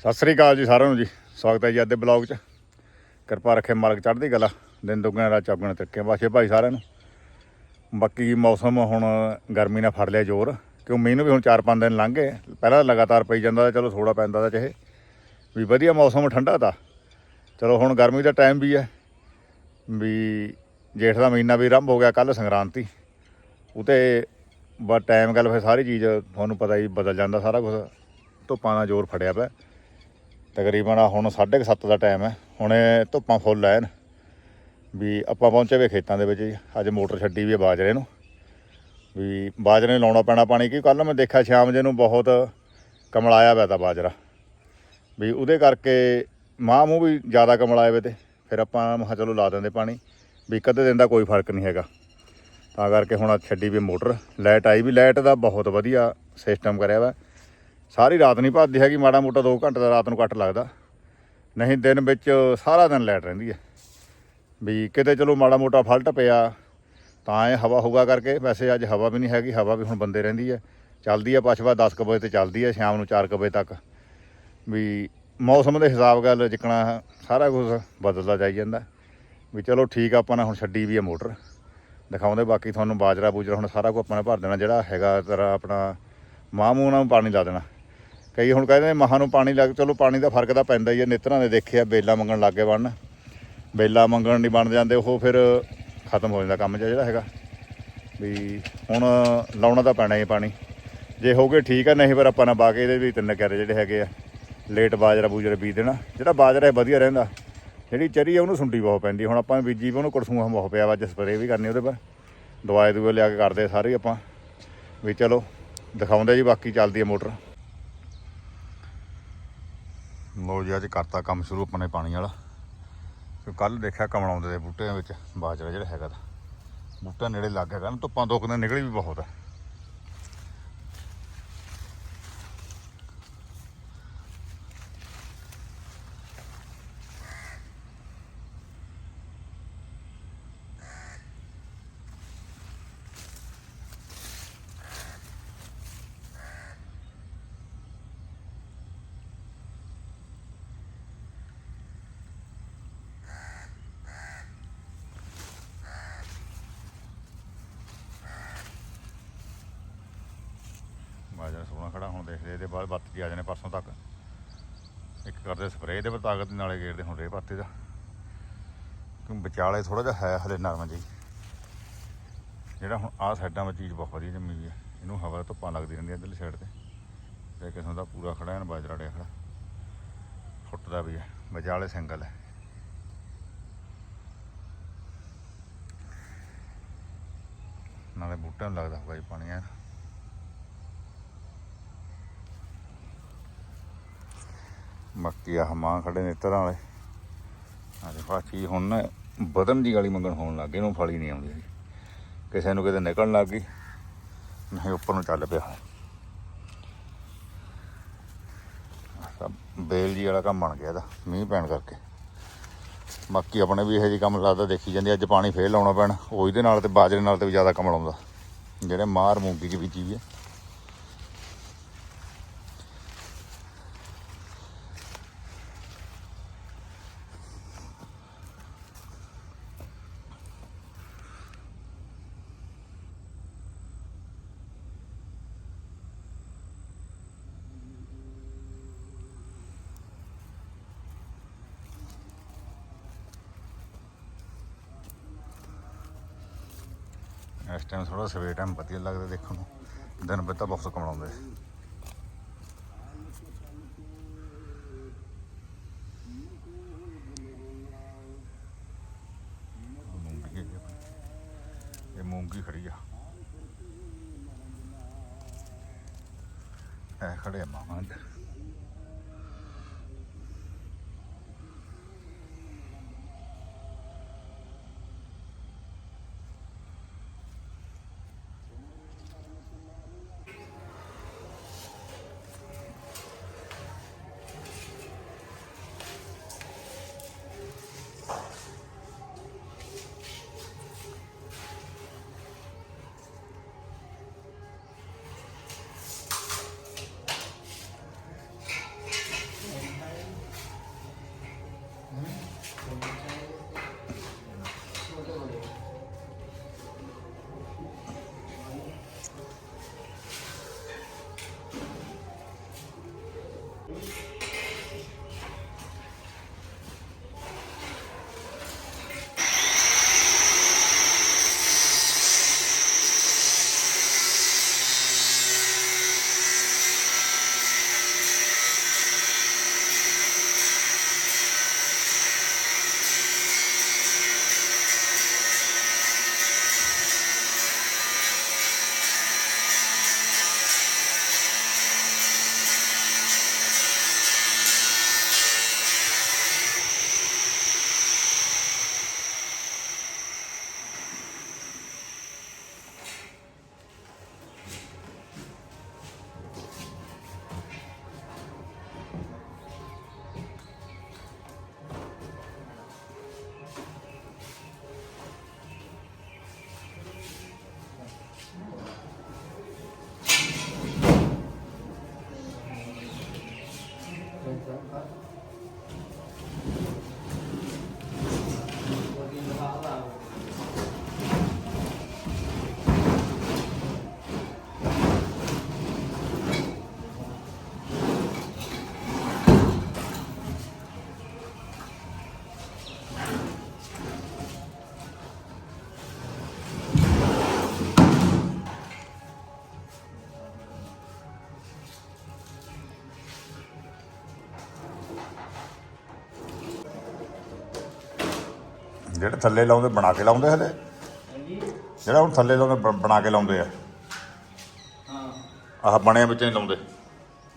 ਸਤਿ ਸ੍ਰੀ ਅਕਾਲ ਜੀ ਸਾਰਿਆਂ ਨੂੰ ਜੀ। ਸਵਾਗਤ ਹੈ ਜੀ ਅੱਜ ਦੇ ਬਲੌਗ 'ਚ। ਕਿਰਪਾ ਰੱਖੇ ਮਾਲਕ ਚੜ੍ਹਦੀ ਗਲਾ ਦਿਨ ਦੁੱਗਣਾ ਰਾਤ ਚੌਗਣਾ ਤੱਕੇ ਵਾਸ਼ੇ ਭਾਈ ਸਾਰਿਆਂ ਨੂੰ। ਬਾਕੀ ਮੌਸਮ ਹੁਣ ਗਰਮੀ ਨਾਲ ਫੜ ਲਿਆ ਜ਼ੋਰ। ਕਿਉਂ ਮੀਂਹ ਵੀ ਹੁਣ 4-5 ਦਿਨ ਲੰਘ ਗਏ। ਪਹਿਲਾਂ ਲਗਾਤਾਰ ਪਈ ਜਾਂਦਾ ਚਲੋ ਥੋੜਾ ਪੈਂਦਾ ਤਾਂ ਚਾਹੇ। ਵੀ ਵਧੀਆ ਮੌਸਮ ਠੰਡਾ ਤਾ। ਚਲੋ ਹੁਣ ਗਰਮੀ ਦਾ ਟਾਈਮ ਵੀ ਹੈ। ਵੀ ਜੇਠ ਦਾ ਮਹੀਨਾ ਵੀ ਆਰੰਭ ਹੋ ਗਿਆ ਕੱਲ ਸੰਗਰਾਂਤੀ। ਉਤੇ ਬਾ ਟਾਈਮ ਗੱਲ ਫਿਰ ਸਾਰੀ ਚੀਜ਼ ਤੁਹਾਨੂੰ ਪਤਾ ਹੀ ਬਦਲ ਜਾਂਦਾ ਸਾਰਾ ਕੁਝ ਧੁੱਪਾਂ ਦਾ ਜ਼ੋਰ ਫੜਿਆ ਪਿਆ। ਤਕਰੀਬਨ ਆਹ ਹੁਣ 7:30 ਦਾ ਟਾਈਮ ਹੈ। ਹੁਣੇ ਧੁੱਪਾਂ ਫੁੱਲ ਐਨ। ਵੀ ਆਪਾਂ ਪਹੁੰਚੇ ਵੇ ਖੇਤਾਂ ਦੇ ਵਿੱਚ ਜੀ। ਅੱਜ ਮੋਟਰ ਛੱਡੀ ਵੀ ਹੈ ਬਾਜਰੇ ਨੂੰ। ਵੀ ਬਾਜਰੇ ਨੂੰ ਲਾਉਣਾ ਪੈਣਾ ਪਾਣੀ ਕਿ ਕੱਲ ਮੈਂ ਦੇਖਿਆ ਸ਼ਾਮ ਜੇ ਨੂੰ ਬਹੁਤ ਕਮਲਾਇਆ ਪਿਆ ਤਾ ਬਾਜਰਾ। ਵੀ ਉਹਦੇ ਕਰਕੇ ਮਾਂ ਮੂੰਹ ਵੀ ਜ਼ਿਆਦਾ ਕਮਲਾਏ ਵੇ ਤੇ। ਫਿਰ ਆਪਾਂ ਮੈਂ ਚਲੋ ਲਾ ਦਿੰਦੇ ਪਾਣੀ। ਵੀ ਇੱਕ ਅੱਧੇ ਦਿਨ ਦਾ ਕੋਈ ਫ਼ਰਕ ਨਹੀਂ ਹੈਗਾ। ਤਾਂ ਕਰਕੇ ਹੁਣ ਅੱਜ ਛੱਡੀ ਵੀ ਮੋਟਰ। ਲਾਈਟ ਆਈ ਵੀ ਲਾਈਟ ਦਾ ਬਹੁਤ ਵਧੀਆ ਸਿਸਟਮ ਕਰਿਆ ਵਾ। ਸਾਰੀ ਰਾਤ ਨਹੀਂ ਭੱਜਦੀ ਹੈਗੀ, ਮਾੜਾ ਮੋਟਾ 2 ਘੰਟੇ ਦਾ ਰਾਤ ਨੂੰ ਕੱਟ ਲੱਗਦਾ। ਨਹੀਂ, ਦਿਨ ਵਿੱਚ ਸਾਰਾ ਦਿਨ ਲਾਈਟ ਰਹਿੰਦੀ ਹੈ। ਵੀ ਕਿਤੇ ਚਲੋ ਮਾੜਾ ਮੋਟਾ ਫਲਟ ਪਿਆ, ਤਾਂ ਇਹ ਹਵਾ ਹੁਗਾ ਕਰਕੇ ਵੈਸੇ ਅੱਜ ਹਵਾ ਵੀ ਨਹੀਂ ਹੈਗੀ, ਹਵਾ ਵੀ ਹੁਣ ਬੰਦੇ ਰਹਿੰਦੀ ਹੈ। ਚੱਲਦੀ ਹੈ ਪਛਵਾ 10 ਕੁ ਵਜੇ ਤੇ ਚੱਲਦੀ ਹੈ, ਸ਼ਾਮ ਨੂੰ 4 ਕੁ ਵਜੇ ਤੱਕ। ਵੀ ਮੌਸਮ ਦੇ ਹਿਸਾਬ ਗੱਲ ਜਿੱਕਣਾ ਸਾਰਾ ਕੁਝ ਬਦਲਦਾ ਜਾਈ ਜਾਂਦਾ। ਵੀ ਚਲੋ ਠੀਕ ਆਪਾਂ ਨੇ ਹੁਣ ਛੱਡੀ ਵੀ ਹੈ ਮੋਟਰ। ਦਿਖਾਉਂਦੇ ਬਾਕੀ ਤੁਹਾਨੂੰ ਬਾਜਰਾ ਬੂਜਰਾ ਹੁਣ ਸਾਰਾ ਕੁਝ ਆਪਾਂ ਨੇ ਭਰ ਦੇਣਾ, ਜਿਹੜਾ ਹੈਗਾ ਤੇਰਾ ਆਪਣਾ ਮਾਂ ਮੂੰਹ ਨਾਲ ਪਾਣੀ ਲਾ ਦੇਣਾ। ਕਈ ਹੁਣ ਕਹਿੰਦੇ ਨੇ ਮਹਾਂ ਨੂੰ ਪਾਣੀ ਲੱਗ, ਚਲੋ ਪਾਣੀ ਦਾ ਫ਼ਰਕ ਤਾਂ ਪੈਂਦਾ ਹੀ ਹੈ ਨੇਤਰਾਂ ਦੇ ਦੇਖਿਆ ਬੇਲਾ ਮੰਗਣ ਲੱਗੇ ਬਣਨ ਬੇਲਾ ਮੰਗਣ ਨਹੀਂ ਬਣ ਜਾਂਦੇ, ਉਹ ਫਿਰ ਖਤਮ ਹੋ ਜਾਂਦਾ ਕੰਮ ਜਿਹਾ ਜਿਹੜਾ ਹੈਗਾ। ਵੀ ਹੁਣ ਲਾਉਣਾ ਤਾਂ ਪੈਣਾ ਹੀ ਪਾਣੀ। ਜੇ ਹੋਗੇ ਠੀਕ ਆ, ਨਹੀਂ ਫਿਰ ਆਪਾਂ ਨਾ ਬਾਕੀ ਇਹਦੇ ਵੀ ਤਿੰਨ ਕਿਆਰੇ ਜਿਹੜੇ ਹੈਗੇ ਆ। ਲੇਟ ਬਾਜਰਾ ਬੂਜਰਾ ਬੀਜ ਦੇਣਾ, ਜਿਹੜਾ ਬਾਜਰਾ ਹੈ ਵਧੀਆ ਰਹਿੰਦਾ। ਜਿਹੜੀ ਚਰੀ ਆ, ਉਹਨੂੰ ਸੁੰਡੀ ਬਹੁਤ ਪੈਂਦੀ ਹੁਣ ਆਪਾਂ ਬੀਜੀ ਵੀ ਉਹਨੂੰ ਕੜਸੂਆ ਬਹੁਤ ਪਿਆ ਵਾ, ਅੱਜ ਸਪਰੇਅ ਵੀ ਕਰਨੀ ਉਹਦੇ ਪਰ। ਦਵਾਈ ਦੂਏ ਲਿਆ ਕੇ ਕਰਦੇ ਸਾਰੇ ਆਪਾਂ। ਵੀ ਚਲੋ, ਦਿਖਾਉਂਦੇ ਜੀ, ਬਾਕੀ ਚੱਲਦੀ ਹੈ ਮੋਟਰ। ਲੋ ਜੀ, ਅੱਜ ਕਰਤਾ ਕੰਮ ਸ਼ੁਰੂ ਆਪਣੇ ਪਾਣੀ ਵਾਲਾ। ਤੇ ਕੱਲ ਦੇਖਿਆ ਕਮਲਾਉਂਦੇ ਦੇ ਬੂਟਿਆਂ ਵਿੱਚ, ਬਾਜਰਾ ਜਿਹੜਾ ਹੈਗਾ ਤਾਂ। ਬੂਟਾ ਨੇੜੇ ਲੱਗ ਹੈਗਾ ਨਾ ਧੁੱਪਾਂ ਦੋ ਕੁ ਨਿਕਲੀ ਵੀ ਬਹੁਤ ਹੈ ਬਾਜਰਾ ਸੋਹਣਾ ਖੜਾ ਹੁਣ ਦੇਖਦੇ ਇਹਦੇ ਬਾਅਦ ਬੱਤ ਜੀ ਆ ਜਾਣੇ ਪਰਸੋਂ ਤੱਕ। ਇੱਕ ਕਰਦੇ ਸਪਰੇਅ ਦੇ ਤਾਕਤ ਦੇ ਨਾਲੇ ਗੇੜਦੇ ਹੁਣ ਰੇ ਪੱਤੇ ਦਾ। ਕਿਉਂ ਵਿਚਾਲੇ ਥੋੜਾ ਜਿਹਾ ਹੈ ਹਲੇ ਨਰਮ ਜੀ ਜਿਹੜਾ ਹੁਣ ਆਹ ਸਾਈਡਾਂ ਵਿੱਚ ਚੀਜ਼ ਬਹੁਤ ਵਧੀਆ ਜੰਮੀ ਹੈ ਇਹਨੂੰ ਹਵਾ ਧੁੱਪਾਂ ਲੱਗਦੀ ਰਹਿੰਦੀ ਇੱਧਰਲੀ ਸਾਈਡ ਤੇ। ਤੇ ਕਿਸਮ ਦਾ ਪੂਰਾ ਖੜਾ ਹੈ ਬਾਜਰਾ ਡਿਆ ਖੜਾ। ਫੁੱਟਦਾ ਵੀ ਹੈ ਵਿਚਾਲੇ ਸਿੰਗਲ ਹੈ ਨਾਲੇ ਬੂਟਿਆਂ ਨੂੰ ਲੱਗਦਾ ਹੋਊਗਾ ਜੀ ਪਾਣੀ ਆ ਬਾਕੀ ਆਹ ਮਾਂ ਖੜੇ ਨੇ ਤਰ੍ਹਾਂ ਵਾਲੇ। ਆ ਦੇਖੋ ਆਹ ਚੀਜ਼ ਹੁਣ ਨਾ ਬਦਨ ਦੀ ਗਾਲੀ ਮੰਗਣ ਹੋਣ ਲੱਗ ਗਈ, ਇਹਨੂੰ ਫਲੀ ਨਹੀਂ ਆਉਂਦੀ ਹੈਗੀ। ਕਿਸੇ ਨੂੰ ਕਿਤੇ ਨਿਕਲਣ ਲੱਗ ਗਈ, ਨਹੀਂ ਉੱਪਰ ਨੂੰ ਚੱਲ ਪਿਆ। ਆਹ ਸਭ ਬੇਲ ਜੀ ਵਾਲਾ ਕੰਮ ਬਣ ਗਿਆ ਇਹਦਾ, ਮੀਂਹ ਪੈਣ ਕਰਕੇ। ਬਾਕੀ ਆਪਣੇ ਵੀ ਇਹੋ ਜਿਹੇ ਕੰਮ ਲੱਗਦਾ, ਦੇਖੀ ਜਾਂਦੇ ਅੱਜ ਪਾਣੀ ਫੇਰ ਲਾਉਣਾ ਪੈਣਾ। ਉਹਦੇ ਨਾਲ ਤੇ ਬਾਜਰੇ ਨਾਲ ਤੇ ਵੀ ਜ਼ਿਆਦਾ ਕੰਮ ਲਾਉਂਦਾ। ਜਿਹੜੇ ਮਾਰ ਮੂੰਗੀ ਚ ਬੀਜੀ ਵੀ ਹੈ ਇਸ ਟਾਈਮ ਥੋੜਾ ਸਵੇਰ ਟਾਈਮ ਵਧੀਆ ਲੱਗਦਾ ਦੇਖਣ ਨੂੰ। ਦਿਨ ਵਿੱਚ ਤਾਂ ਬਹੁਤ ਕਮਾਉਂਦੇ ਮੂੰਗੀ ਇਹ ਮੂੰਗੀ ਖੜੀ ਆ। ਇਹ ਖੜੇ ਆ ਮਾਮਾ ਜਿਹੜੇ ਥੱਲੇ ਲਾਉਂਦੇ ਬਣਾ ਕੇ ਲਾਉਂਦੇ ਹਲੇ? ਜਿਹੜਾ ਹੁਣ ਥੱਲੇ ਲਾਉਂਦੇ ਬ- ਬਣਾ ਕੇ ਲਾਉਂਦੇ ਆ? ਹਾਂ। ਆਹ ਬਣਿਆ ਵਿੱਚ ਨਹੀਂ ਲਾਉਂਦੇ?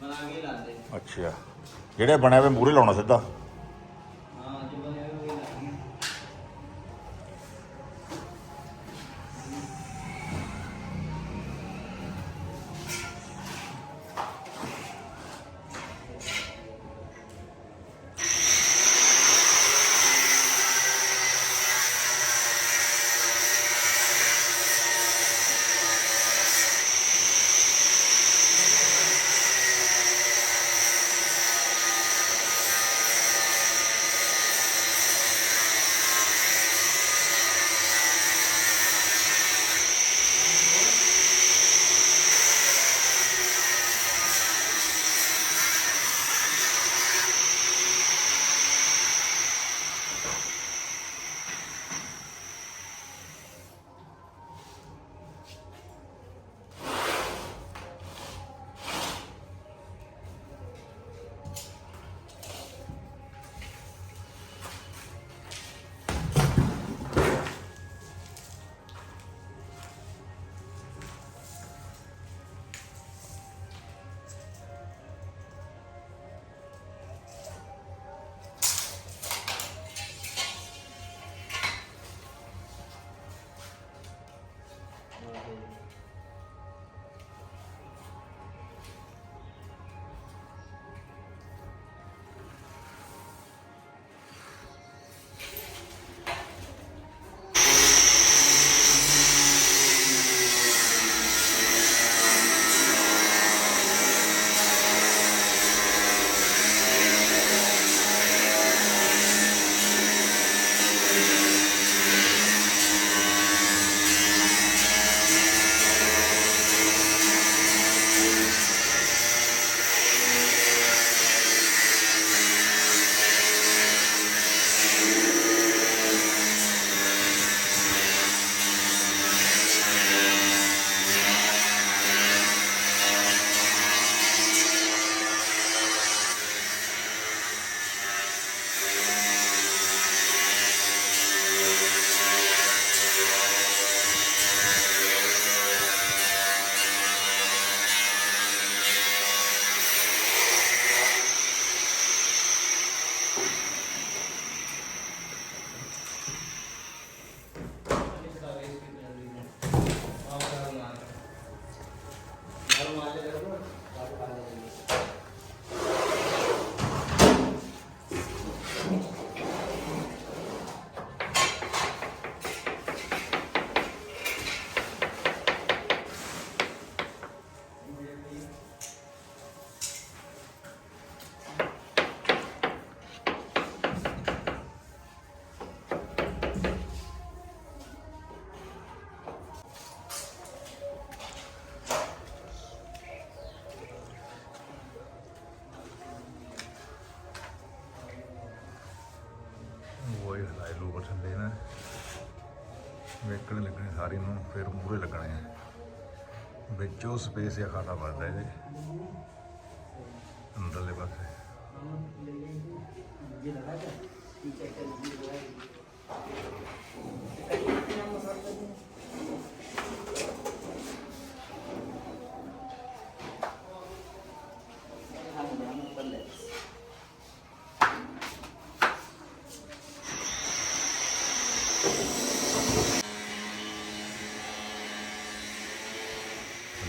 ਬਣਾ ਕੇ ਲਾਉਂਦੇ। ਅੱਛਾ। ਜਿਹੜੇ ਬਣਿਆ ਵੇ ਮੂਰੇ ਲਾਉਣਾ ਸਿੱਧਾ? ਲੱਗਣੇ ਸਾਰੀ ਨੂੰ, ਫਿਰ ਮੂਰੇ ਲੱਗਣੇ ਆ। ਵਿੱਚੋਂ ਸਪੇਸ ਆ ਖਾਣਾ ਬਣਦਾ ਇਹਦੇ। ਅੰਦਰਲੇ ਪਾਸੇ।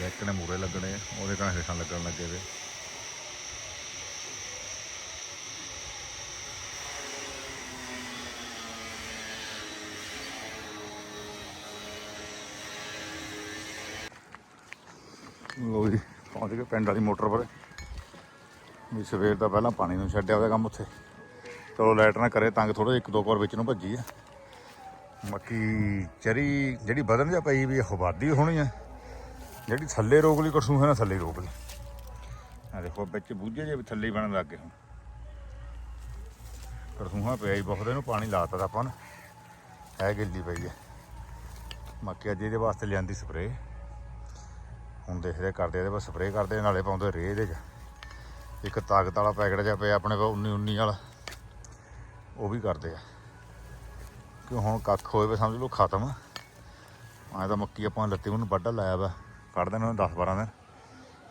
ਵੇਕਣੇ ਮੂਰੇ ਲੱਗਣੇ ਆ, ਉਹਦੇ ਕਣ ਹੇਠਾਂ ਲੱਗਣ ਲੱਗੇ ਵੇ ਲੋ ਜੀ ਪਹੁੰਚ ਗਏ ਪਿੰਡ ਵਾਲੀ ਮੋਟਰ ਪਰ ਵੀ ਸਵੇਰ ਦਾ ਪਹਿਲਾਂ ਪਾਣੀ ਨੂੰ ਛੱਡਿਆ ਉਹਦਾ ਕੰਮ ਉੱਥੇ। ਚਲੋ ਲਾਈਟ ਨਾ ਕਰੇ ਤੰਗ ਥੋੜਾ ਇੱਕ ਦੋ ਵਾਰ ਵਿੱਚ ਨੂੰ ਭੱਜੀ ਆ। ਬਾਕੀ ਚਰੀ ਜਿਹੜੀ ਵਧਣ ਜਾ ਪਈ ਵੀ ਉਹ ਵੱਧਦੀ ਹੋਣੀ ਆ। ਜਿਹੜੀ ਥੱਲੇ ਰੋਕ ਲਈ ਕਸੂ ਹੈ ਨਾ ਥੱਲੇ ਰੋਕ ਲਈ। ਆ ਦੇਖੋ ਵਿੱਚ ਬੂਝੇ ਜੇ ਵੀ ਥੱਲੇ ਹੀ ਬਣਨ ਲੱਗ ਗਏ ਹੁਣ। ਕਰਸੂਹਾ ਪਿਆ ਹੀ ਬਹੁਤ ਇਹਨੂੰ ਪਾਣੀ ਲਾਤਾ ਤਾਂ ਆਪਾਂ ਨੇ। ਹੈ ਗਿੱਲੀ ਪਈ ਹੈ ਬਾਕੀ ਅੱਜ ਇਹਦੇ ਵਾਸਤੇ ਲਿਆਂਦੀ ਸਪਰੇਅ ਹੁਣ ਦੇਖਦੇ ਕਰਦੇ ਇਹਦੇ ਪਰ ਸਪਰੇ ਕਰਦੇ ਨਾਲੇ ਪਾਉਂਦੇ ਰੇਹ ਇਹਦੇ 'ਚ। ਇੱਕ ਤਾਕਤ ਵਾਲਾ ਪੈਕਟ ਜਿਹਾ ਪਿਆ ਆਪਣੇ ਕੋਲ 19 19 ਵਾਲਾ। ਉਹ ਵੀ ਕਰਦੇ ਆ। ਕਿ ਹੁਣ ਕੱਖ ਹੋਏ ਵੇ ਸਮਝ ਲਓ ਖਤਮ। ਐਂ ਤਾਂ ਮੱਕੀ ਆਪਾਂ ਲੱਤੀ ਉਹਨੂੰ ਵੱਢਾ ਲਾਇਆ ਵਾ। ਕੱਢ ਦੇਣਾ 10 12 ਦਿਨ।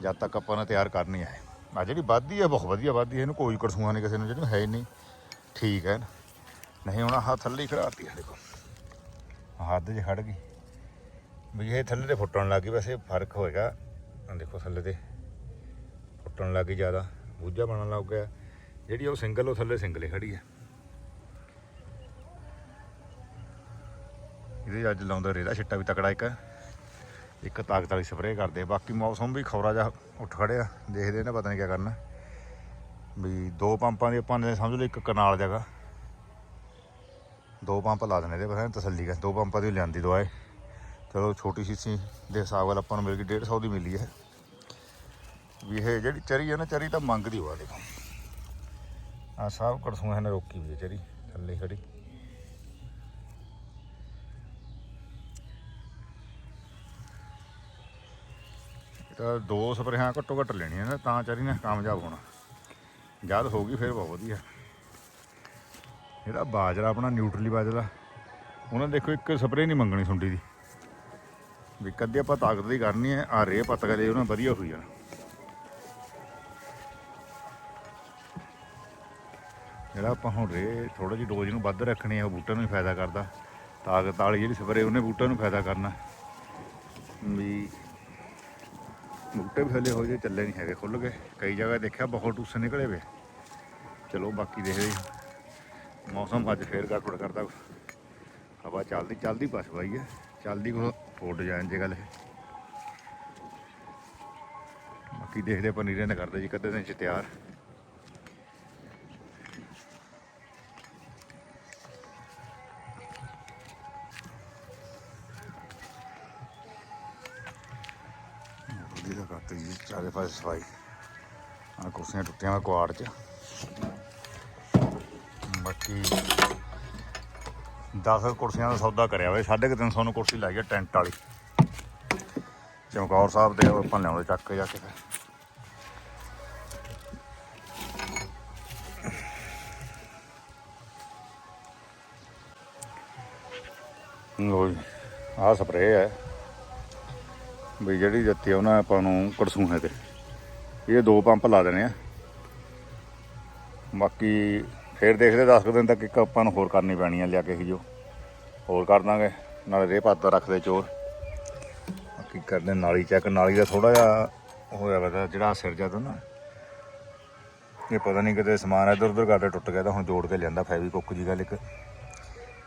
ਜਦ ਤੱਕ ਆਪਾਂ ਨੇ ਤਿਆਰ ਕਰਨੀ ਹੈ ਆ ਜਿਹੜੀ ਵੱਧਦੀ ਹੈ ਬਹੁਤ ਵਧੀਆ ਵੱਧਦੀ ਹੈ ਇਹਨੂੰ ਕੋਈ ਕੜਸੂਆ ਨਹੀਂ ਕਿਸੇ ਨੂੰ, ਜਿਹਨੂੰ ਹੈ ਹੀ ਨਹੀਂ। ਠੀਕ ਹੈ ਨਹੀਂ, ਹੁਣ ਆਹ ਥੱਲੇ ਖੜਾਤੀ ਹੈ ਦੇਖੋ। ਹੱਦ 'ਚ ਖੜ ਗਈ। ਵੀ ਇਹ ਥੱਲੇ ਤੇ ਫੁੱਟਣ ਲੱਗ ਗਈ ਵੈਸੇ ਫ਼ਰਕ ਹੋਏਗਾ। ਆਹ ਦੇਖੋ ਥੱਲੇ ਤੇ ਫੁੱਟਣ ਲੱਗ ਗਈ ਜ਼ਿਆਦਾ, ਬੂਝਾ ਬਣਨ ਲੱਗ ਗਿਆ। ਜਿਹੜੀ ਉਹ ਸਿੰਗਲ, ਉਹ ਥੱਲੇ ਸਿੰਗਲੇ ਖੜੀ ਹੈ। ਇਹਦੇ ਅੱਜ ਲਾਉਂਦਾ ਰੇਦਾ ਛਿੱਟਾ ਵੀ ਤਕੜਾ ਇੱਕ। ਇੱਕ ਤਾਕਤ ਵਾਲੀ ਸਪਰੇਅ ਕਰਦੇ ਬਾਕੀ ਮੌਸਮ ਵੀ ਖੌਰਾ ਜਿਹਾ ਉੱਠ ਖੜਿਆ, ਦੇਖਦੇ ਨੇ ਪਤਾ ਨਹੀਂ ਕੀ ਕਰਨਾ। ਵੀ ਦੋ ਪੰਪਾਂ ਦੀ ਆਪਾਂ ਨੇ ਸਮਝ ਲਓ ਇੱਕ ਕਨਾਲ ਜਗ੍ਹਾ। ਦੋ ਪੰਪ ਲਾ ਦੇਣੇ ਇਹਦੇ ਪਰ ਤਸੱਲੀ ਕਰ, ਦੋ ਪੰਪਾਂ ਦੀ ਲਿਆਂਦੀ ਦਵਾਏ ਚਲੋ ਛੋਟੀ ਸ਼ੀਸ਼ੀ ਦੇ ਹਿਸਾਬ ਨਾਲ ਆਪਾਂ ਨੂੰ ਮਿਲ ਗਈ 150 ਦੀ ਮਿਲੀ ਹੈ। ਵੀ ਇਹ ਜਿਹੜੀ ਚਰੀ ਹੈ ਨਾ, ਚਰੀ ਤਾਂ ਮੰਗਦੀ ਹੋਆ ਦੇਖੋ। ਆ ਸਭ ਕੜਸੂਆਂ ਨੇ ਰੋਕੀ ਵੀ ਹੈ ਚਰੀ, ਥੱਲੇ ਖੜੀ। ਇਹ ਤਾਂ ਦੋ ਸਪਰੇਹਾਂ ਘੱਟੋ ਘੱਟ ਲੈਣੀਆਂ ਨੇ, ਤਾਂ ਚਰੀ ਨੇ ਕਾਮਯਾਬ ਹੋਣਾ। ਜਦ ਹੋ ਗਈ, ਫਿਰ ਬਹੁਤ ਵਧੀਆ। ਜਿਹੜਾ ਬਾਜਰਾ ਆਪਣਾ, ਨਿਊਟਰਲੀ ਬਾਜਰਾ। ਉਹਨਾਂ ਦੇਖੋ, ਇੱਕ ਸਪਰੇਅ ਨਹੀਂ ਮੰਗਣੀ ਸੁੰਡੀ ਦੀ। ਵੀ ਕਦੇ ਆਪਾਂ ਤਾਕਤ ਦੀ ਕਰਨੀ ਹੈ ਆ ਰੇ ਪੱਤ ਕਰੇ ਉਹਨਾਂ ਵਧੀਆ ਹੋਈ ਜਾਣਾ। ਜਿਹੜਾ ਆਪਾਂ ਹੁਣ ਰੇ ਥੋੜਾ ਜਿਹੀ ਡੋਜ਼ ਨੂੰ ਵੱਧ ਰੱਖਣੀ ਹੈ, ਉਹ ਬੂਟਿਆਂ ਨੂੰ ਹੀ ਫਾਇਦਾ ਕਰਦਾ। ਤਾਕਤ ਵਾਲੀ ਜਿਹੜੀ ਸਪਰੇ ਉਹਨੇ ਬੂਟਿਆਂ ਨੂੰ ਫਾਇਦਾ ਕਰਨਾ। ਵੀ ਬੂਟੇ ਵੀ ਹਲੇ ਹੋ ਜੇ ਚੱਲੇ ਨਹੀਂ ਹੈਗੇ ਖੁੱਲ ਗਏ। ਕਈ ਜਗ੍ਹਾ ਦੇਖਿਆ ਬਹੁਤ ਟੂਸੇ ਨਿਕਲੇ ਵੇ। ਚਲੋ, ਬਾਕੀ ਦੇਖਦੇ ਹਾਂ। ਮੌਸਮ ਅੱਜ ਫੇਰ ਗੜਬੜ ਕਰਦਾ। ਹਵਾ ਚੱਲਦੀ ਚੱਲਦੀ ਬਸ ਬਾਈ ਹੈ। ਚੱਲਦੀ ਕੋ ਫੋਟ ਜਾਣ ਜੇ ਗੱਲ ਇਹ ਬਾਕੀ ਦੇਖਦੇ ਪਨੀਰੇ ਨੇ ਕਰਦੇ ਜੀ ਕਦੇ ਦਿਨ ਚ ਤਿਆਰ। ਕਰਤੇ ਜੀ, ਚਾਰੇ ਪਾਸੇ ਸਫ਼ਾਈ। ਆ ਕੁਰਸੀਆਂ ਟੁੱਟੀਆਂ ਕੁਆੜ ਚ। ਬਾਕੀ 10 ਕੁਰਸੀਆਂ ਦਾ ਸੌਦਾ ਕਰਿਆ ਵੇ 350 ਨੂੰ ਕੁਰਸੀ ਲਾਈ ਹੈ ਟੈਂਟ ਵਾਲੀ। ਚਮਕੌਰ ਸਾਹਿਬ ਦੇ ਆਪਾਂ ਲਿਆਉਂਦੇ ਚੱਕ ਕੇ ਜਾ ਕੇ। ਲੋ ਜੀ, ਆਹ ਸਪਰੇਅ ਹੈ। ਵੀ ਜਿਹੜੀ ਦਿੱਤੀ ਆ ਉਹਨਾਂ ਆਪਾਂ ਨੂੰ ਕੜਸੂਹੇ ਤੇ। ਇਹ ਦੋ ਪੰਪ ਲਾ ਦੇਣੇ ਆ। ਬਾਕੀ ਫੇਰ ਦੇਖਦੇ 10 ਕੁ ਦਿਨ ਤੱਕ ਇੱਕ ਆਪਾਂ ਨੂੰ ਹੋਰ ਕਰਨੀ ਪੈਣੀ ਆ, ਲਿਆ ਕੇ ਹੀ ਜੋ। ਹੋਰ ਕਰ ਦਾਂਗੇ, ਨਾਲੇ ਰੇਹ ਪਾਤਾ ਰੱਖਦੇ ਚੋਰ। ਬਾਕੀ ਕਰਦੇ ਨਾਲੀ ਚੈੱਕ ਨਾਲੀ ਦਾ ਥੋੜਾ ਜਿਹਾ ਹੋਇਆ ਵਾ, ਜਿਹੜਾ ਸਿਰ ਜਦ ਨਾ। ਇਹ ਪਤਾ ਨਹੀਂ ਕਿਤੇ ਸਮਾਨ ਇੱਧਰ ਉੱਧਰ ਕਰਦੇ ਟੁੱਟ ਗਿਆ ਤਾਂ ਹੁਣ ਜੋੜ ਕੇ ਲਿਆਂਦਾ ਫੈਵੀ ਕੁੱਕ ਜੀ ਗੱਲ ਇੱਕ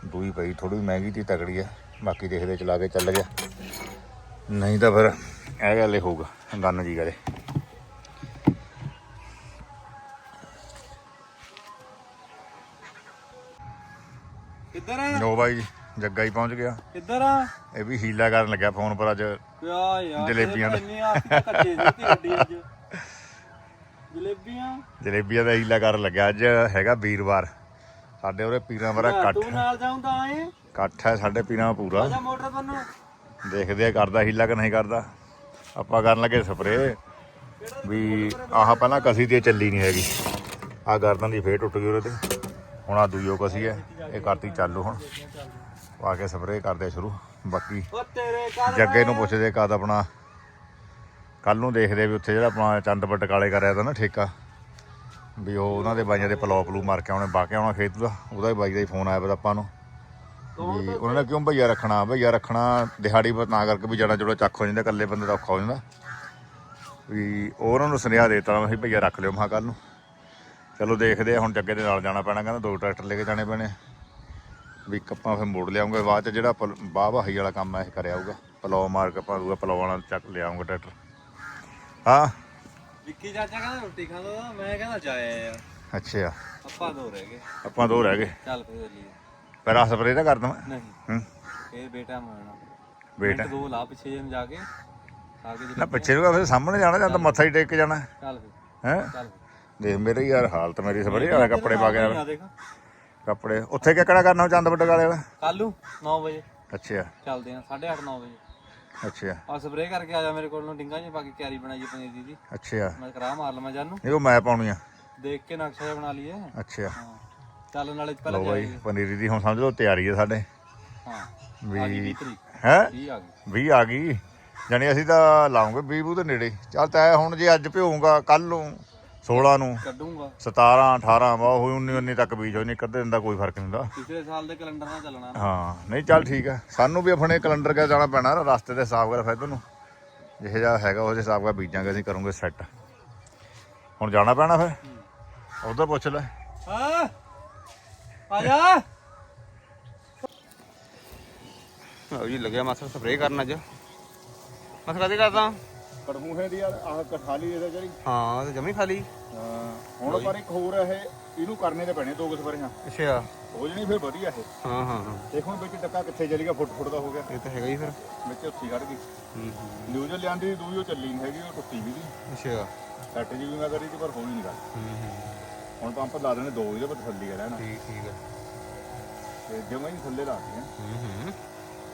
ਦੂਈ ਪਈ ਥੋੜੀ ਮਹਿੰਗੀ ਤੀ ਤਕੜੀ ਆ, ਬਾਕੀ ਦੇਖਦੇ ਚਲਾ ਕੇ ਚੱਲ ਗਿਆ। ਨਹੀਂ ਤਾਂ ਫਿਰ ਇਹ ਗੱਲ ਹੀ ਹੋਊਗਾ, ਗੰਨ ਜੀ ਕਰੇ। ਕਿੱਧਰ ਆ? ਲੋ ਬਾਈ ਜੱਗਾ ਹੀ ਪਹੁੰਚ ਗਿਆ। ਕਿੱਧਰ ਆ? ਇਹ ਵੀ ਹੀਲਾ ਕਰਨ ਲੱਗਿਆ ਫੋਨ ਪਰ ਅੱਜ। ਯਾਰ ਜਲੇਬੀਆਂ ਦਾ। ਇੰਨੀ ਹੱਥ ਤੇ ਕੱਟੇ ਦਿੱਤੀ ਗੱਡੀ ਅੱਜ। ਜਲੇਬੀਆਂ? ਜਲੇਬੀਆਂ ਦਾ ਹੀਲਾ ਕਰਨ ਲੱਗਿਆ ਅੱਜ ਹੈਗਾ ਵੀਰਵਾਰ। ਸਾਡੇ ਉਰੇ ਪੀਰਾਂ ਵਾਲਾ ਇਕੱਠ ਤੂੰ ਨਾਲ ਜਾਉਂਦਾ ਏ ਇਕੱਠ ਹੈ ਸਾਡੇ ਪੀਰਾਂ ਦਾ ਪੂਰਾ ਆਜਾ ਮੋਟਰ ਦੇਖਦੇ ਆ ਕਰਦਾ ਹੀਲਾ ਕਿ ਨਹੀਂ ਕਰਦਾ। ਆਪਾਂ ਕਰਨ ਲੱਗੇ ਸਪਰੇ। ਵੀ ਆਹ ਪਹਿਲਾਂ ਕਸੀ ਤੇ ਚੱਲੀ ਨਹੀਂ ਹੈਗੀ। ਆਹ ਗਰਦਨ ਦੀ ਫੇਰ ਟੁੱਟ ਗਈ ਉਹਦੇ ਤੇ। ਹੁਣ ਆ ਦੂਜੋ ਕਸੀ ਹੈ ਇਹ ਕਰਤੀ ਚਾਲੂ ਹੁਣ। ਪਾ ਕੇ ਸਪਰੇਅ ਕਰਦੇ ਸ਼ੁਰੂ। ਬਾਕੀ ਜੱਗੇ ਨੂੰ ਪੁੱਛਦੇ ਕਦ ਆਪਣਾ ਕੱਲ ਨੂੰ ਦੇਖਦੇ ਵੀ ਉੱਥੇ ਜਿਹੜਾ ਆਪਣਾ ਚੰਦ ਟਕਾਲੇ ਕਰਿਆ ਤਾ ਨਾ ਠੇਕਾ, ਵੀ ਉਹ ਉਹਨਾਂ ਦੇ ਬਾਈਆਂ ਦੇ ਪਲੋ ਪਲੂ ਮਾਰ ਕੇ ਆਉਣੇ ਬਾਕੇ ਆਉਣਾ ਖੇਤ ਦਾ, ਉਹਦਾ ਹੀ ਬਾਈ ਦਾ ਹੀ ਫੋਨ ਆਇਆ ਵਾ ਆਪਾਂ ਨੂੰ। ਵੀ ਉਹਨਾਂ ਨੇ ਕਿਉਂ ਭਈਆ ਰੱਖਣਾ ਭਈਆ ਰੱਖਣਾ ਦਿਹਾੜੀ ਪਰ ਨਾ ਕਰਕੇ ਵੀ ਜੜਾ ਜੁੜਾ ਚੱਕ ਹੋ ਜਾਂਦਾ, ਇਕੱਲੇ ਬੰਦੇ ਦਾ ਔਖਾ ਹੋ ਜਾਂਦਾ। ਵੀ ਉਹਨਾਂ ਨੂੰ ਸੁਨੇਹਾ ਦੇਤਾ, ਮੈਂ ਭਈਆ ਰੱਖ ਲਿਓ ਮਹਾ ਕੱਲ ਨੂੰ। ਚਲੋ ਦੇਖਦੇ ਆ ਹੁਣ ਜੱਗੇ ਦੇ ਨਾਲ ਜਾਣਾ ਪੈਣਾ ਕਹਿੰਦਾ ਦੋ ਟਰੈਕਟਰ ਲੈ ਕੇ ਜਾਣੇ ਪੈਣੇ ਵੀ ਕੱਪਾਂ ਫਿਰ ਮੋੜ ਲਿਆਉਂਗੇ ਬਾਅਦ ਚ ਜਿਹੜਾ ਬਾਹ ਵਾਹੀ ਵਾਲਾ ਕੰਮ ਇਹ ਕਰਿਆ ਆਊਗਾ। ਪਲੋ ਮਾਰ ਕੇ ਪਾਊਗਾ ਪਲੋ ਵਾਲਾ ਚੱਕ ਲਿਆਉਂਗਾ ਟਰੈਕਟਰ। ਹਾਂ? ਵਿੱਕੀ ਚਾਚਾ ਕਹਿੰਦਾ ਰੋਟੀ ਖਾਂਦਾ ਮੈਂ ਕਹਿੰਦਾ ਜਾਇਆ ਯਾਰ। ਅੱਛਾ। ਆਪਾਂ ਦੋ ਰਹਿ ਗਏ। ਆਪਾਂ ਦੋ ਰਹਿ ਗਏ? ਚੱਲ ਫੇਰ ਚੱਲੀਏ। ਪਹਿਲਾਂ ਸਪਰੇ ਤਾਂ ਕਰ ਦਵਾਂ। ਨਹੀਂ। ਹੂੰ? ਫੇਰ ਬੇਟਾ ਮਾਰਨਾ। ਮਿੰਟ ਦੋ ਲਾ ਪਿੱਛੇ ਨੂੰ ਜਾ ਕੇ। ਆ ਕੇ ਨਾ ਪਿੱਛੇ ਨੂੰ ਫਿਰ ਸਾਹਮਣੇ ਜਾਣਾ ਜਾਂ ਤਾਂ ਮੱਥਾ ਹੀ ਟੇਕ ਕੇ ਜਾਣਾ। ਚੱਲ ਫੇਰ। ਹੈ? ਚੱਲ ਦੇਖ ਮੇਰੇ ਯਾਰ ਹਾਲਤ ਮੇਰੀ ਸਪਰੇ ਵਾਲਾ ਕੱਪੜੇ ਪਾ ਕੇ ਆ। ਆਇਆ। ਦੇਖ ਕੱਪੜੇ। ਉੱਥੇ ਕਿਹੜਾ ਕਰਨਾ ਚੰਦ ਵੱਡੇ ਵਾਲੇ ਵਾਲਾ? ਕੱਲੂ 9 ਵਜੇ। ਅੱਛਾ। ਚੱਲਦੇ ਆ 8:30 9 ਵਜੇ। ਅੱਛਾ। ਆ ਸਪਰੇਅ ਕਰਕੇ ਆ ਜਾ ਮੇਰੇ ਕੋਲ ਨੂੰ ਡਿੰਗਾ ਜਿਹਾ ਪਾ ਕੇ ਕਿਆਰੀ ਬਣਾਈਏ ਪਨੀਰ ਦੀ। ਦੀ ਅੱਛਾ। ਮੈਂ ਕਰਾ ਮਾਰ ਲਵਾਂ ਜਾਨੂੰ ਇਹ ਉਹ ਮੈਂ ਪਾਉਣੀ ਆ। ਦੇਖ ਕੇ ਨਕਸ਼ਾ ਜਿਹਾ ਬਣਾ ਲਈਏ। ਅੱਛਾ। ਚੱਲ ਨਾਲੇ ਪਹਿਲਾਂ ਲੋ ਬਾਈ ਪਨੀਰੀ ਦੀ ਹੁਣ ਸਮਝ ਲਓ ਤਿਆਰੀ ਹੈ ਸਾਡੇ। ਹਾਂ। ਵੀ- ਆ ਗਈ 20 ਤਰੀਕ। ਹੈ? 20 ਆ ਗਈ। 20 ਆ ਗਈ। ਜਾਣੀ ਅਸੀਂ ਤਾਂ ਲਾਉਂਗੇ 20 ਬੂ ਦੇ ਨੇੜੇ। ਚੱਲ ਤੈ ਹੁਣ ਜੇ ਅੱਜ ਭਿਉਗਾ ਕੱਲ ਨੂੰ। 16 ਨੂੰ। ਕੱਢੂੰਗਾ। 17 18 ਵਾ ਉਹ 19 19 ਤੱਕ ਬੀਜ ਹੋਣੀ ਕਦੇ ਦਿਨ ਦਾ ਕੋਈ ਫ਼ਰਕ ਨਹੀਂ ਹੁੰਦਾ। ਪਿਛਲੇ ਸਾਲ ਦੇ ਕੈਲੰਡਰ ਨਾਲ ਚੱਲਣਾ ਹਾਂ ਨਹੀਂ ਚੱਲ ਠੀਕ ਆ। ਸਾਨੂੰ ਵੀ ਆਪਣੇ ਕੈਲੰਡਰ ਕੇ ਜਾਣਾ ਪੈਣਾ ਰਸਤੇ ਦੇ ਹਿਸਾਬ ਕਰ ਫਿਰ ਤੁਹਾਨੂੰ ਜਿਹੇ ਜਿਹਾ ਹੈਗਾ ਉਹਦੇ ਹਿਸਾਬ ਨਾਲ ਬੀਜਾਂਗੇ ਅਸੀਂ ਕਰੂੰਗੇ ਸੈੱਟ ਹੁਣ ਜਾਣਾ ਪੈਣਾ ਫਿਰ? ਉਧਰ ਪੁੱਛ ਲੈ। ਹਾਂ। ਆ ਜਾ। ਲਓ ਜੀ ਲੱਗਿਆ ਮਾਸਟਰ ਸਪਰੇਅ ਕਰਨ ਅੱਜ। ਮਸ ਕਦੇ ਕਰਦਾ? ਕੜਮੂਹੇ ਦੀ ਯਾਰ ਆਹ ਕਠਾਲੀ ਇਹਦਾ ਜਿਹੜੀ। ਹਾਂ ਤੇ ਜਮੀ ਖਾਲੀ। ਹਾਂ ਹੁਣ ਪਰ ਇੱਕ ਹੋਰ ਇਹ ਇਹਨੂੰ ਕਰਨੇ ਤੇ ਪੈਣੇ ਦੋ ਕੁ ਸਪਰੇਆਂ ਅੱਛਾ। ਹੋ ਜਣੀ ਫਿਰ ਵਧੀਆ ਇਹ। ਹਾਂ ਹਾਂ ਹਾਂ। ਦੇਖ ਹੁਣ ਵਿੱਚ ਟੱਕਾ ਕਿੱਥੇ ਚਲੀ ਗਿਆ ਫੁੱਟ ਫੁੱਟ ਦਾ ਹੋ ਗਿਆ। ਇਹ ਤਾਂ ਹੈਗਾ ਹੀ ਫਿਰ। ਵਿੱਚ ਉੱਥੀ ਖੜ ਗਈ। ਹੂੰ ਹੂੰ ਨਿਊਜ਼ ਲਿਆਂਦੀ ਦੂਈ ਉਹ ਚੱਲੀ ਨਹੀਂ ਹੈਗੀ ਉਹ ਟੁੱਟੀ ਵੀ ਦੀ। ਅੱਛਾ। ਸੈੱਟ ਜੀ ਵੀ ਮੈਂ ਕਰੀ ਤੇ ਪਰ ਹੋਈ ਨਹੀਂ ਗੱਲ। ਹੂੰ ਹੂੰ ਹੁਣ ਪੰਪ ਲਾ ਦੇਣੇ ਦੋ ਇਹਦੇ ਪਰ ਥੱਲੀ ਆ ਰਹਿਣਾ। ਠੀਕ ਠੀਕ ਹੈ ਤੇ ਜਮਾਂ ਹੀ ਥੱਲੇ ਲਾਤੀਆਂ ਹੂੰ ਹੂੰ।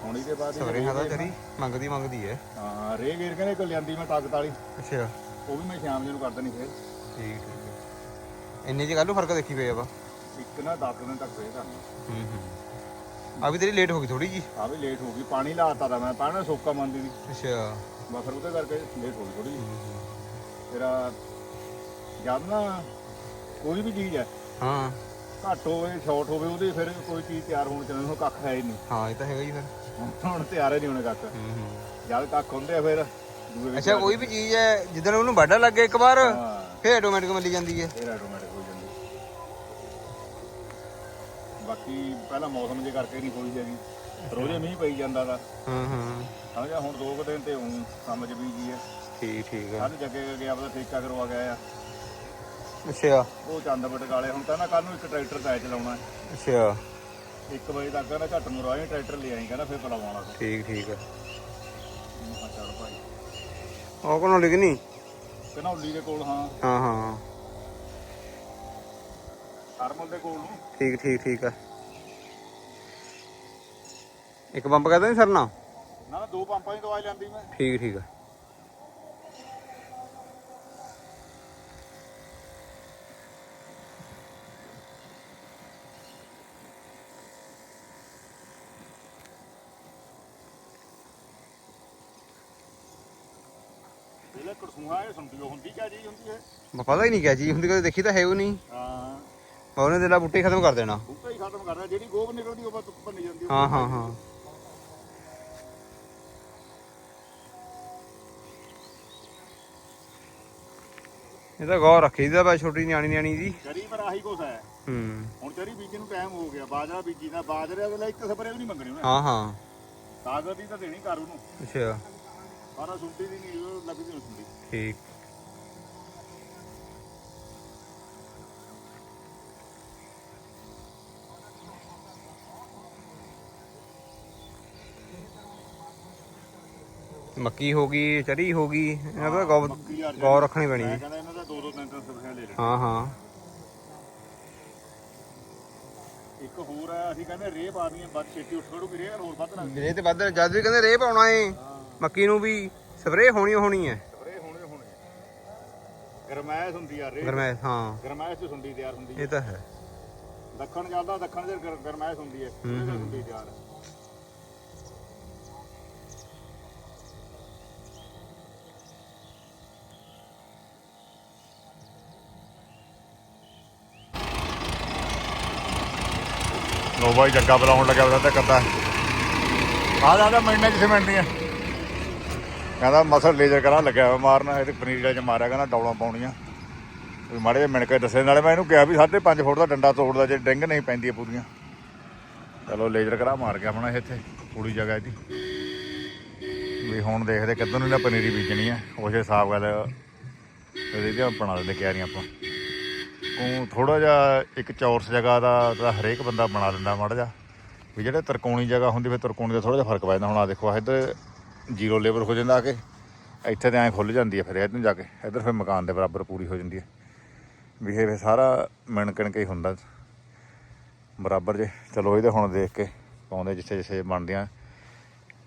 ਹੁਣ ਇਹਦੇ ਬਾਅਦ ਇਹ ਸਪਰੇਅ ਦਾ ਰੇਹ ਤੇਰੀ? ਮੰਗਦੀ ਮੰਗਦੀ ਹੈ? ਹਾਂ ਰੇ ਗੇਰ ਕਹਿੰਦੇ ਕੋ ਲਿਆਂਦੀ ਮੈਂ ਤਾਕਤ ਵਾਲੀ। ਅੱਛਾ। ਉਹ ਵੀ ਮੈਂ ਸ਼ਾਮ ਜੀ ਨੂੰ ਕਰ ਦੇਣੀ ਫਿਰ। ਠੀਕ ਠੀਕ ਇੰਨੇ ਚ ਕੱਲੂ ਫ਼ਰਕ ਦੇਖੀ ਪਿਆ ਵਾ ਇੱਕ ਨਾ 10 ਦਿਨ ਤੱਕ ਫੇਰ ਕਰਨੀ। ਹੂੰ ਹੂੰ। ਆ ਵੀ ਤੇਰੀ ਲੇਟ ਹੋ ਗਈ ਥੋੜੀ ਜੀ। ਆ ਵੀ ਲੇਟ ਹੋ ਗਈ। ਪਾਣੀ ਲਾਤਾ ਤਾਂ ਮੈਂ। ਪਾਣੀ ਸੋਕਾ ਮੰਦੀ ਦੀ ਅੱਛਾ। ਬਸ ਉਹਦੇ ਕਰਕੇ ਲੇਟ ਹੋ ਗਈ ਥੋੜੀ ਹੂੰ। ਤੇਰਾ ਜਦ ਨਾ ਕੋਈ ਵੀ ਚੀਜ਼ ਹੈ ਹਾਂ। ਘੱਟ ਹੋਵੇ ਸ਼ਾਰਟ ਹੋਵੇ ਉਹਦੇ ਫਿਰ ਕੋਈ ਚੀਜ਼ ਤਿਆਰ ਹੋਣ ਚ ਨਹੀਂ ਕੱਖ ਹੈ ਹੀ ਨਹੀਂ। ਹਾਂ ਇਹ ਤਾਂ ਹੈਗਾ ਹੀ ਫਿਰ। ਹੁਣ ਤਿਆਰ ਹੀ ਨਹੀਂ ਹੋਣੇ ਕੱਖ। ਹੂੰ ਹੂੰ। ਜਦ ਕੱਖ ਹੁੰਦੇ ਆ ਫਿਰ ਦੂਏ ਵਿੱਚ ਅੱਛਾ ਕੋਈ ਵੀ ਚੀਜ਼ ਹੈ ਜਿੱਦਣ ਉਹਨੂੰ ਵਾਢਾ ਲੱਗੇ ਇੱਕ ਵਾਰ ਹਾਂ। ਫੇਰ ਆਟੋਮੈਟਿਕ ਮਿਲੀ ਜਾਂਦੀ ਹੈ। ਫਿਰ ਆਟੋਮੈਟਿਕ ਹੋ ਜਾਂਦੀ ਬਾਕੀ ਪਹਿਲਾਂ ਮੌਸਮ ਜੇ ਕਰਕੇ ਨਹੀਂ ਹੋਈ ਹੈਗੀ। ਰੋਜ਼ੇ ਮੀਂਹ ਪਈ ਜਾਂਦਾ ਦਾ ਹਾਂ ਹਾਂ। ਸਮਝਿਆ ਹੁਣ ਦੋ ਕੁ ਦਿਨ ਤੇ ਹੁਣ ਕੰਮ ਚ ਬੀਜੀ ਹੈ। ਠੀਕ ਠੀਕ ਹੈ ਕੱਲ ਜੱਗੇ ਗਿਆ ਆਪਦਾ ਠੇਕਾ ਕਰਵਾ ਗਿਆ ਆ ਅੱਛਾ। ਉਹ ਚੰਦ ਬਟਕਾਲੇ ਹੁਣ ਤਾਂ ਨਾ ਕੱਲ ਨੂੰ ਇੱਕ ਟਰੈਕਟਰ ਤਾਂ ਚਲਾਉਣਾ ਅੱਛਾ। 1 ਵਜੇ ਤੱਕ ਕਹਿੰਦਾ ਝੱਟ ਮੁਰਾਈ ਟਰੈਕਟਰ ਲੈ ਆਈ ਕਹਿੰਦਾ ਫਿਰ ਪਲਾਵਾਂ ਵਾਲਾ ਠੀਕ ਠੀਕ ਹੈ ਕਿਹਾ ਚੱਲ ਭਾਈ। ਉਹ ਕੋਲੋਂ ਲਿਖਣੀ ਕਨੌਲੀ ਦੇ ਕੋਲ ਹਾਂ। ਹਾਂ ਹਾਂ। ਹਰਮਨ ਦੇ ਕੋਲ ਨੂੰ। ਠੀਕ ਠੀਕ ਠੀਕ ਹੈ ਇੱਕ ਪੰਪ ਕਰਦਾ ਨਹੀਂ ਸਰਨਾ? ਨਾ ਦੋ ਪੰਪਾਂ ਦੀ ਦਵਾਈ ਲੈਂਦੀ ਮੈਂ। ਠੀਕ ਠੀਕ ਹੈ ਇਹਲੇ ਕੜਸੂਹਾ ਇਹ ਸੁਣਦੀ ਉਹ ਹੁੰਦੀ ਕਿਆ ਚੀਜ਼ ਹੁੰਦੀ ਹੈ ਮੈਂ ਪਤਾ ਹੀ ਨਹੀਂ ਕਿਆ ਚੀਜ਼ ਹੁੰਦੀ ਕਦੇ ਦੇਖੀ ਤਾਂ ਹੈ ਉਹ ਨਹੀਂ। ਹਾਂ। ਮੈਂ ਉਹਨੇ ਦੇਲਾ ਬੂਟੇ ਖਤਮ ਕਰ ਦੇਣਾ। ਬੂਟਾ ਹੀ ਖਤਮ ਕਰਦਾ ਜਿਹੜੀ ਗੋਬ ਨਿਕਲਦੀ ਉਹ ਬਸ ਭੰਨੀ ਜਾਂਦੀ ਹਾਂ ਹਾਂ ਹਾਂ। ਇਹ ਤਾਂ ਗੌਰ ਰੱਖੀ ਦਾ ਬਾ ਛੋਟੀ ਨਿਆਣੀ ਨਿਆਣੀ ਦੀ। ਚਰੀ ਪਰ ਆਹੀ ਕੁਛ ਹੈ। ਹੂੰ। ਹੁਣ ਚਰੀ ਬੀਜਣ ਨੂੰ ਟਾਈਮ ਹੋ ਗਿਆ ਬਾਜਰਾ ਬੀਜੀ ਦਾ ਬਾਜਰੇ ਦੇ ਲਈ ਇੱਕ ਸਪਰੇ ਵੀ ਨਹੀਂ ਮੰਗਣੀ ਉਹਨੇ। ਹਾਂ ਹਾਂ। ਤਾਕਤ ਦੀ ਤਾਂ ਦੇਣੀ ਕਰ ਉਹਨੂੰ। ਅੱਛਾ। ਸਾਰਾ ਸੁੰਡੀ ਦੀ ਨਹੀਂ ਉਹ ਲੱਗਦੀ ਨਹੀਂ ਸੁੰਡੀ। ਠੀਕ। ਮੱਕੀ ਹੋ ਗਈ ਚਰੀ ਹੋ ਗਈ ਇਹਨਾਂ ਦਾ ਗੌਰ ਰੱਖਣੀ ਪੈਣੀ। ਹੈ ਕਹਿੰਦਾ ਇਹਨਾਂ ਦਾ ਦੋ ਦੋ ਤਿੰਨ ਤਿੰਨ ਸਪਰੇ ਲੈ ਲੈਣੇ ਹਾਂ ਹਾਂ। ਇੱਕ ਹੋਰ ਹੈ ਅਸੀਂ ਕਹਿੰਦੇ ਰੇਹ ਪਾ ਦਈਏ ਵੱਧ ਛੇਤੀ ਉੱਠ ਖੜੂਗੀ ਰੇਹ ਹੋਰ ਵੱਧ ਲੱਗ ਮੇਰੇ ਤੇ ਵੱਧ ਜਦ ਵੀ ਕਹਿੰਦੇ ਰੇਹ ਪਾਉਣਾ ਏ। ਮੱਕੀ ਨੂੰ ਵੀ ਸਪਰੇਅ ਹੋਣੀ ਹੋਣੀ ਹੈ। ਸਪਰੇ ਹੋਣੇ ਹੋਣੇ ਗਰਮੈਸ਼ ਹੁੰਦੀ ਆ ਰੇਹ। ਗਰਮੈਸ਼ ਹਾਂ। ਗਰਮੈਸ਼ ਤੋਂ ਸੁੰਡੀ ਤਿਆਰ ਹੁੰਦੀ ਹੈ। ਇਹ ਤਾਂ ਹੈ। ਦੱਖਣ ਜਾਂਦਾ ਦੱਖਣ ਦੇ ਗਰ- ਗਰਮੈਸ਼ ਹੁੰਦੀ ਹੈ। ਉਹਦੇ ਨਾਲ ਸੁੰਡੀ ਤਿਆਰ। ਲੋ ਬਾਈ ਜੱਗਾ ਬੁਲਾਉਣ ਲੱਗਿਆ ਉਹਦਾ ਤੇ ਕੱਦਾ ਆ ਜਾ ਆ ਜਾ ਮਿੰਟਾਂ ਜਿੱਥੇ ਮਿੰਟੀਆਂ ਕਹਿੰਦਾ ਮਸਲ ਲੇਜ਼ਰ ਕਰਾਂ, ਲੱਗਿਆ ਹੋਇਆ ਮਾਰਨਾ, ਇਹ ਤੇ ਪਨੀਰ ਚ ਮਾਰਿਆ, ਕਹਿੰਦਾ ਡੌਲਾਂ ਪਾਉਣੀਆਂ। ਵੀ ਮਾੜੇ ਜਿਹੇ ਮਿਣ ਕੇ ਦੱਸੇ, ਨਾਲੇ ਮੈਂ ਇਹਨੂੰ ਕਿਹਾ ਵੀ 5.5 ਫੁੱਟ ਦਾ ਡੰਡਾ ਤੋੜਦਾ, ਜੇ ਡਿੰਗ ਨਹੀਂ ਪੈਂਦੀਆਂ ਪੂਰੀਆਂ। ਚਲੋ ਲੇਜ਼ਰ ਕਰਾ, ਮਾਰ ਗਿਆ ਆਪਣਾ ਇਹ ਇੱਥੇ, ਪੂਰੀ ਜਗ੍ਹਾ ਇਹਦੀ। ਵੀ ਹੁਣ ਦੇਖਦੇ ਕਿੱਦੋਂ ਨੂੰ ਨਾ ਪਨੀਰੀ ਬੀਜਣੀ ਆ ਉਸੇ ਹਿਸਾਬ ਨਾਲ ਫਿਰ ਇਹਦੇ ਬਣਾ ਲੈਂਦੇ ਕਿਆਰੀਆਂ ਆਪਾਂ। ਉਹ ਥੋੜਾ ਜਿਹਾ ਇੱਕ ਚੌਰਸ ਜਗ੍ਹਾ ਦਾ ਹਰੇਕ ਬੰਦਾ ਬਣਾ ਦਿੰਦਾ ਮਾੜਾ ਜਿਹਾ। ਵੀ ਜਿਹੜੇ ਤਰਕੋਣੀ ਜਗ੍ਹਾ ਹੁੰਦੀ, ਫਿਰ ਤਰਕੋਣੀ ਦਾ ਥੋੜਾ ਜਿਹਾ ਫ਼ਰਕ ਪੈ ਜਾਂਦਾ। ਹੁਣ ਆ ਦੇਖੋ, ਆਹ ਇੱਧਰ ਜ਼ੀਰੋ ਲੇਵਲ ਹੋ ਜਾਂਦਾ ਆ ਕੇ, ਇੱਥੇ ਤੇ ਐਂ ਖੁੱਲ ਜਾਂਦੀ ਹੈ ਫਿਰ ਇੱਧਰ ਜਾ ਕੇ, ਇੱਧਰ ਫਿਰ ਮਕਾਨ ਦੇ ਬਰਾਬਰ ਪੂਰੀ ਹੋ ਜਾਂਦੀ ਹੈ ਵੀ ਇਹ ਫਿਰ ਸਾਰਾ ਮਿਣਕਿਣ ਕੇ ਹੀ ਹੁੰਦਾ। ਬਰਾਬਰ ਜੇ, ਚਲੋ ਇਹਦੇ ਹੁਣ ਦੇਖ ਕੇ ਪਾਉਂਦੇ ਜਿੱਥੇ ਜਿੱਥੇ ਬਣਦੀਆਂ।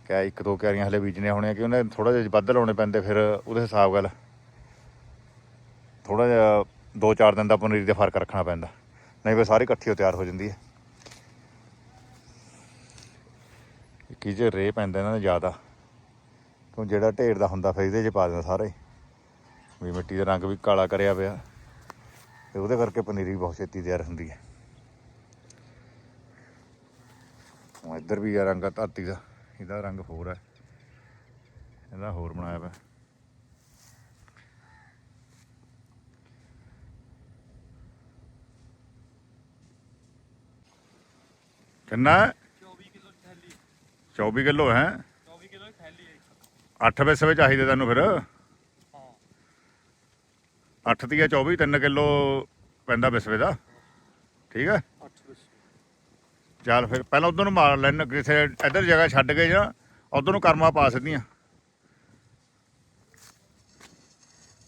ਕਿਆ ਇੱਕ ਦੋ ਕਿਆਰੀਆਂ ਹਲੇ ਬੀਜਣੇ ਹੋਣੇ ਕਿ ਉਹਨੇ ਥੋੜਾ ਜਿਹਾ ਵੱਧ ਲਾਉਣੇ ਪੈਂਦੇ ਫਿਰ ਉਹਦੇ ਹਿਸਾਬ ਗੱਲ। ਥੋੜਾ ਜਿਹਾ ਦੋ ਚਾਰ ਦਿਨ ਦਾ ਪਨੀਰੀ ਦਾ ਫ਼ਰਕ ਰੱਖਣਾ ਪੈਂਦਾ, ਨਹੀਂ ਫਿਰ ਸਾਰੀ ਇਕੱਠੀ ਹੋ ਤਿਆਰ ਹੋ ਜਾਂਦੀ ਹੈ ਕੀ ਜੇ ਰੇ ਪੈਂਦਾ ਇਹਨਾਂ ਦਾ ਜ਼ਿਆਦਾ। ਕਿਉਂ ਜਿਹੜਾ ਢੇਰ ਦਾ ਹੁੰਦਾ ਫਿਰ ਇਹਦੇ 'ਚ ਪਾ ਦਿੰਦਾ ਸਾਰੇ। ਵੀ ਮਿੱਟੀ ਦਾ ਰੰਗ ਵੀ ਕਾਲਾ ਕਰਿਆ ਪਿਆ। ਤੇ ਉਹਦੇ ਕਰਕੇ ਪਨੀਰੀ ਬਹੁਤ ਛੇਤੀ ਤਿਆਰ ਹੁੰਦੀ ਹੈ। ਉਹ ਇੱਧਰ ਵੀ ਆ ਰੰਗ ਆ ਧਰਤੀ ਦਾ। ਇਹਦਾ ਰੰਗ ਹੋਰ ਹੈ। ਇਹਦਾ ਹੋਰ ਬਣਾਇਆ ਪਿਆ। ਕਿੰਨਾ? 24 ਕਿਲੋ ਥੈਲੀ। 24 ਕਿਲੋ ਹੈ। 8 ਵਿਸਵੇ ਚਾਹੀਦੇ ਤੈਨੂੰ ਫਿਰ। ਹਾਂ 8 ਦੀਆਂ 24 3 ਕਿਲੋ ਪੈਂਦਾ ਵਿਸਵੇ ਦਾ। ਠੀਕ ਹੈ 8 ਕਿਲੋ ਚੱਲ ਫਿਰ ਪਹਿਲਾਂ ਉਧਰ ਨੂੰ ਮਾਰ ਲੈਣ ਕਿਸੇ ਇੱਧਰ ਜਗ੍ਹਾ ਛੱਡ ਕੇ ਜਾਂ ਉਧਰ ਨੂੰ ਕਰਮਾ ਪਾ ਸਿੱਧੀਆਂ।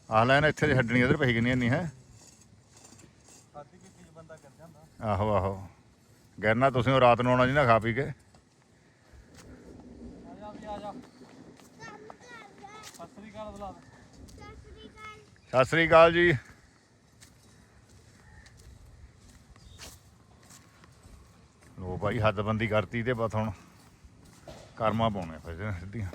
ਆਹ ਲੈਣ ਇੱਥੇ ਛੱਡਣੀ ਉਧਰ ਪਈ ਕਿੰਨੀ ਨਹੀਂ ਹੈ? ਆਹੋ ਆਹੋ। ਗੈਰਨਾ ਤੁਸੀਂ ਉਹ ਰਾਤ ਨੂੰ ਆਉਣਾ ਜੀ ਨਾ ਖਾ ਪੀ ਕੇ ਆ ਜਾ ਵੀ ਆ ਜਾ ਸਤਿ ਸ੍ਰੀ ਅਕਾਲ ਬੁਲਾ ਦੇ ਸਤਿ ਸ੍ਰੀ ਅਕਾਲ ਜੀ। ਲੋ ਭਾਈ ਹੱਦਬੰਦੀ ਕਰਤੀ ਤੇ ਬਸ ਹੁਣ ਕਰਮਾ ਪਾਉਣੇ ਫਿਰ ਸਿੱਧੀਆਂ।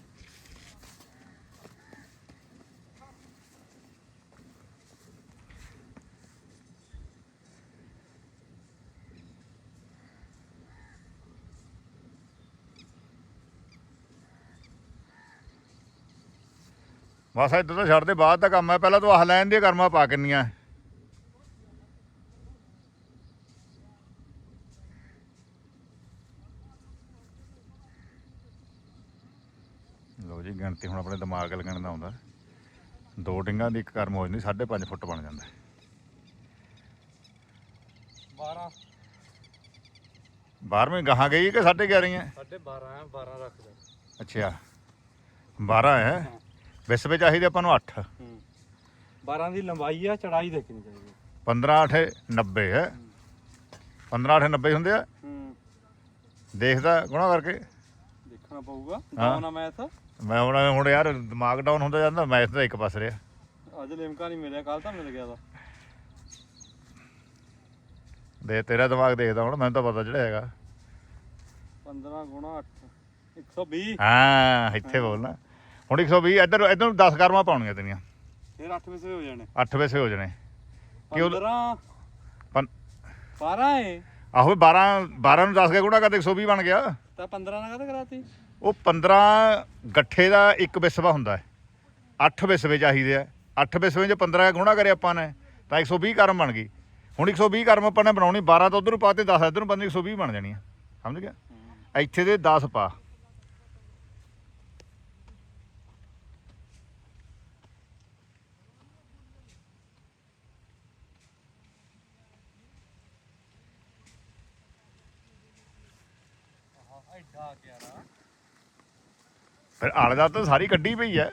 ਬਸ ਇੱਧਰ ਤਾਂ ਛੱਡ ਦੇ ਬਾਅਦ ਦਾ ਕੰਮ ਹੈ ਪਹਿਲਾਂ ਤੂੰ ਆਹ ਲੈਣ ਦੀ ਕਰਮਾ ਪਾ ਕਿੰਨੀਆਂ। ਲੋ ਜੀ ਗਿਣਤੀ ਹੁਣ ਆਪਣੇ ਦਿਮਾਗ ਲੱਗਣ ਦਾ ਆਉਂਦਾ ਦੋ ਡਿੰਗਾਂ ਦੀ ਇੱਕ ਕਰਮ ਹੋ ਜਾਂਦੀ 5.5 ਫੁੱਟ ਬਣ ਜਾਂਦਾ। 12 12ਵੀਂ ਗਾਹਾਂ ਗਈ ਕਿ 11.5 ਹੈ ਸਾਢੇ 12 ਹੈ 12 ਰੱਖ ਦੇ। ਅੱਛਾ 12 ਹੈ। ਵਿਸ ਵਿੱਚ ਚਾਹੀਦੇ ਆਪਾਂ ਨੂੰ 8 ਹੂੰ। 12 ਦੀ ਲੰਬਾਈ ਆ ਚੜਾਈ ਦੇਖਣੀ ਚਾਹੀਦੀ 15 8 90 ਹੈ। 15 8 90 ਹੁੰਦੇ ਆ। ਹੂੰ। ਦੇਖਦਾ ਗੁਣਾ ਕਰਕੇ। ਦੇਖਣਾ ਪਊਗਾ। ਆ ਮੈਥ? ਮੈਂ ਹੁਣ ਹੁਣ ਯਾਰ ਦਿਮਾਗ ਡਾਊਨ ਹੁੰਦਾ ਜਾਂਦਾ ਮੈਥ ਦਾ ਇੱਕ ਪਾਸੇ ਰਿਹਾ। ਅੱਜ ਲਿਮਕਾ ਨਹੀਂ ਮਿਲਿਆ ਕੱਲ ਤਾਂ ਮਿਲ ਗਿਆ ਦਾ ਦੇ ਤੇਰਾ ਦਿਮਾਗ ਦੇਖਦਾ ਹੁਣ ਮੈਨੂੰ ਤਾਂ ਪਤਾ ਜਿਹੜਾ ਹੈਗਾ। 15 ਗੁਣਾ 8 120 ਹਾਂ ਇੱਥੇ ਬੋਲਣਾ। ਹੁਣ 120 ਇੱਧਰ ਇੱਧਰ ਨੂੰ 10 ਕਰਮਾਂ ਪਾਉਣੀਆਂ ਤੇਰੀਆਂ। ਫਿਰ 8 ਵਜੇ ਹੋ ਜਾਣੇ। 8 ਵੈਸੇ ਹੋ ਜਾਣੇ। ਕਿ ਉਹ- 15 ਪੰ- 12 ਹੈ ਆਹੋ 12 12 ਨੂੰ 10 ਕੇ ਗੁਣਾ ਕਰਦੇ 120 ਬਣ ਗਿਆ। ਤਾਂ 15 ਨਾਲ ਕਦੇ ਕਰਾਤੀ? ਉਹ 15 ਗੱਠੇ ਦਾ ਇੱਕ ਵਿਸਵਾ ਹੁੰਦਾ ਹੈ। 8 ਵਿਸਵੇ ਚਾਹੀਦੇ ਆ। 8 ਵਿਸਵੇ ਚ 15 ਗੁਣਾ ਕਰੇ ਆਪਾਂ ਨੇ ਤਾਂ 120 ਕਰਮ ਬਣ ਗਈ। ਹੁਣ 120 ਕਰਮ ਆਪਾਂ ਨੇ ਬਣਾਉਣੀ 12 ਤਾਂ ਉਧਰ ਪਾਤੇ 10 ਇੱਧਰ ਨੂੰ ਪਾਤੇ 120 ਬਣ ਜਾਣੀ ਆ। ਸਮਝ ਗਿਆ? ਇੱਥੇ ਦੇ 10 ਪਾ। ਐਡਾ ਕਿਆਰਾ। ਫਿਰ ਆਲੇ ਦਾ ਤਾਂ ਸਾਰੀ ਕੱਢੀ ਪਈ ਹੈ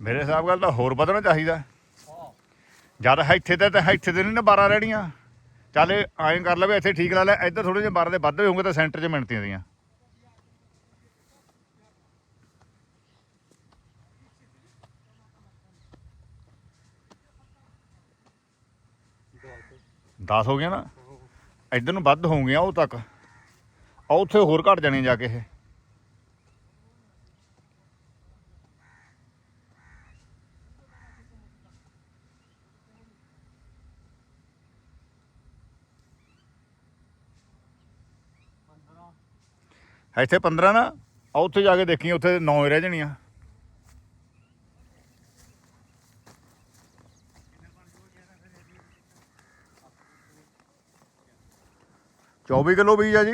ਮੇਰੇ ਹਿਸਾਬ ਨਾਲ ਤਾਂ ਹੋਰ ਵਧਣਾ ਚਾਹੀਦਾ। ਹਾਂ। ਜਦ ਇੱਥੇ ਤੇ ਤਾਂ ਇੱਥੇ ਤੇ ਨਹੀਂ ਨਾ 12 ਰਹਿਣੀਆਂ। ਚੱਲ ਐਂ ਕਰ ਲਵੇ ਇੱਥੇ ਠੀਕ ਲਾ ਲੈ ਇੱਧਰ ਥੋੜੇ ਜਿਹੇ 12 ਦੇ ਵੱਧ ਹੋਣਗੇ ਤਾਂ ਸੈਂਟਰ 'ਚ ਮਿਣਤੀਆਂ ਦੀਆਂ। 10 ਹੋ ਗਿਆ ਨਾ, ਇੱਧਰ ਨੂੰ ਵੱਧ ਹੋਣਗੀਆਂ ਉਹ ਤੱਕ। ਆ ਉੱਥੇ ਹੋਰ ਘਟ ਜਾਣੀਆਂ ਜਾ ਕੇ ਇਹ। ਇੱਥੇ 15 ਨਾ, ਆ ਉੱਥੇ ਜਾ ਕੇ ਦੇਖੀ, ਉੱਥੇ 9 ਰਹਿ ਜਾਣੀਆਂ। 24 ਕਿਲੋ ਬੀਜ ਆ ਜੀ?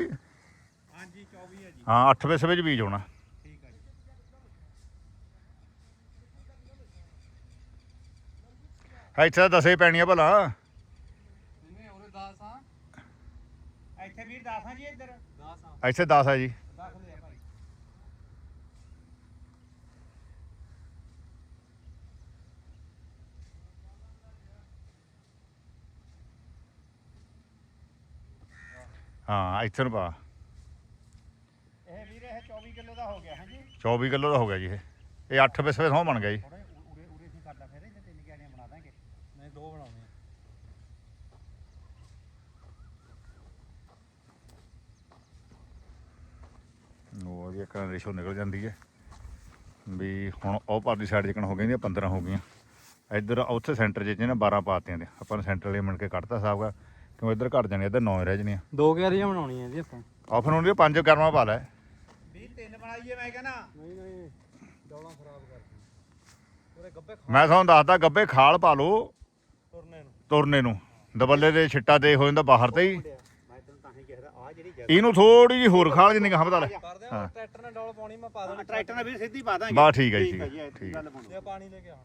ਹਾਂਜੀ 24 ਹੈ ਜੀ। ਹਾਂ 8 ਵਿਸਵੇ ਵਿੱਚ ਬੀਜ ਹੋਣਾ। ਠੀਕ ਹੈ ਜੀ। ਇੱਥੇ ਤਾਂ ਦਸੇ ਪੈਣੀਆਂ ਭਲਾ। ਨਹੀਂ 10 ਆ। ਇੱਥੇ ਵੀਰ ਦੱਸਾਂ ਜੀ ਇੱਧਰ। 10 ਆ ਇੱਥੇ 10 ਆ ਜੀ। ਹਾਂ ਇੱਥੇ ਨੂੰ ਪਾ। ਇਹ ਵੀਰ ਇਹ 24 ਕਿਲੋ ਦਾ ਹੋ ਗਿਆ ਹਾਂਜੀ। 24 ਕਿਲੋ ਦਾ ਹੋ ਗਿਆ ਜੀ ਇਹ। ਇਹ 8 ਵਿਸਵੇ ਸੌ ਬਣ ਗਿਆ ਜੀ। ਥੋੜੇ ਉਰੇ ਉਰੇ ਸੀ ਕਰਦਾ ਫਿਰ ਇਹਦੇ ਤਿੰਨ ਕਿਆਰੀਆਂ ਬਣਾ ਦਾਂਗੇ। ਨਹੀਂ ਦੋ ਬਣਾਉਣੇ ਆ। ਉਹ ਦੀ ਇੱਕ ਰੇਸ਼ੋ ਨਿਕਲ ਜਾਂਦੀ ਹੈ। ਵੀ ਹੁਣ ਉਹ ਪਾਰਟੀ ਸਾਈਡ ਜਿਕਣ ਹੋ ਗਈਆਂ 15 ਹੋ ਗਈਆਂ। ਇੱਧਰ ਉੱਥੇ ਸੈਂਟਰ 'ਚ ਜਿਹਨੇ 12 ਪਾਤੀਆਂ ਦੇ ਆਪਾਂ ਨੇ ਸੈਂਟਰ ਵਾਲੇ ਮਿਣ ਕੇ ਕੱਢਤਾ ਸਾਹਬਗਾ ਕਿਉਂ ਇੱਧਰ ਘਟ ਜਾਣੇ ਇੱਧਰ 9 ਰਹਿ ਜਾਣੀਆਂ। ਦੋ ਕਿਆਰੀਆਂ ਬਣਾਉਣੀਆਂ ਜੀ ਆਪਾਂ। ਆ ਫਿਰ ਉਹਨੂੰ ਪੰਜ ਕਰਮਾ ਪਾ ਲੈ। ਵੀਰ ਤਿੰਨ ਬਣਾਈਏ ਮੈਂ ਕਹਿੰਦਾ ਨਹੀਂ ਨਹੀਂ ਡੌਲਾਂ ਖਰਾਬ ਕਰਦੀ ਉਹਦੇ ਗੱਬੇ ਮੈਂ ਤੁਹਾਨੂੰ ਦੱਸਦਾ ਗੱਬੇ ਖਾਲ ਪਾ ਲਓ। ਤੁਰਨੇ ਨੂੰ। ਤੁਰਨੇ ਨੂੰ। ਦਬੱਲੇ ਦੇ ਛਿੱਟਾ ਦੇ ਹੋ ਜਾਂਦਾ ਬਾਹਰ ਤੇ ਹੀ। ਇਹਨੂੰ ਥੋੜੀ ਜਿਹੀ ਹੋਰ ਖਾਲ ਜਿੰਨੀ ਕਹਾਂ ਪਤਾ ਲੈ। ਟਰੈਕਟਰ ਨਾਲ ਡੌਲ ਪਾਉਣੀ ਮੈਂ ਪਾ ਦੇਣੀ ਟਰੈਕਟਰ ਨਾਲ ਵੀਰ ਸਿੱਧੀ ਪਾ ਦਾਂਗੇ। ਬਾ ਠੀਕ ਹੈ ਜੀ, ਠੀਕ ਹੈ, ਜੀ ਜੇ ਪਾਣੀ ਲੈ ਕੇ ਆ